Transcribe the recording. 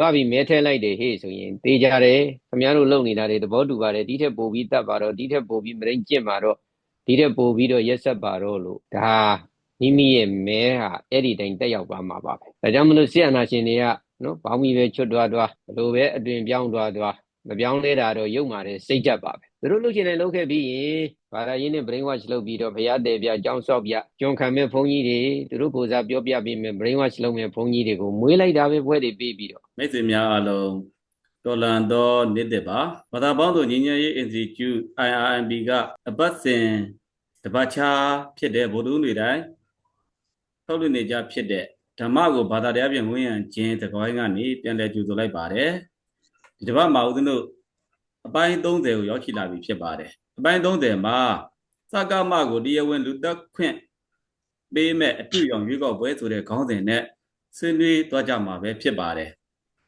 သွားပြီးမဲထဲလိုက်တယ်ဟေ့ဆိုရင်တေးကြတယ်ခင်ဗျားတို့လုံနေတာတွေသဘောတူပါတယ်ဒီထက်ပိုပြီးတတ်ပါတော့ဒီထက်ပိုပြီးမရင်ကျင့်ပါတော့ဒီထက်ပိုပြီးတော့ရက်ဆက်ပါတော့လို့ဒါမိမိရဲ့မဲဟာအဲ့ဒီတိုင်းတက်ရောက်သွားမှာပါပဲဒါကြောင့်မလို့ဆရာနာရှင်တွေကနော်ဘောင်းမီပဲချွတ်သွားသွားဘလို့ပဲအတွင်ပြောင်းသွားသွားမပြောင်းလဲတာတော့ရုပ်မာတယ်စိတ်ကြက်ပါပဲ သူတို့လုပ်ချင်တယ်လုပ်ခဲ့ပြီးရင်ဘာသာရေးနဲ့ brain wash လုပ်ပြီးတော့ဘုရားတည်ပြအကြောင်းဆော့ပြကြုံခံမဲ့ဘုန်းကြီးတွေသူတို့ကိုယ်စားပြောပြပြီးမဲ့ brain wash လုပ်မဲ့ဘုန်းကြီးတွေကိုမွေးလိုက်တာပဲဘွဲတွေပြီးပြီးတော့မိတ်ဆွေများအားလုံးတော်လန်သောနေ့တစ်ပါဘာသာပေါင်းစုံညီညွတ်ရေး Institute IRMB ကအပတ်စဉ်တပတ်ချာဖြစ်တဲ့ဗုဒ္ဓဦးတွေတိုင်းထုတ်လွှင့်နေကြဖြစ်တဲ့ဓမ္မကိုဘာသာတရားပြင်ဝန်းရံခြင်းတကွိုင်းကနေပြန်လည်ကြိုဆိုလိုက်ပါတယ်ဒီတစ်ပတ်မှာဦးဇင်းတို့ အပိုင်း30ကိုရောက်ရှိလာပြီဖြစ်ပါတယ်အပိုင်း30မှာစကမကိုတရားဝင်လူသက်ခွင့်ပေးမဲ့အတူရောင်ရွေးကောက်ပွဲဆိုတဲ့ခေါင်းစဉ်နဲ့ဆွေးနွေးသွားကြမှာပဲဖြစ်ပါတယ်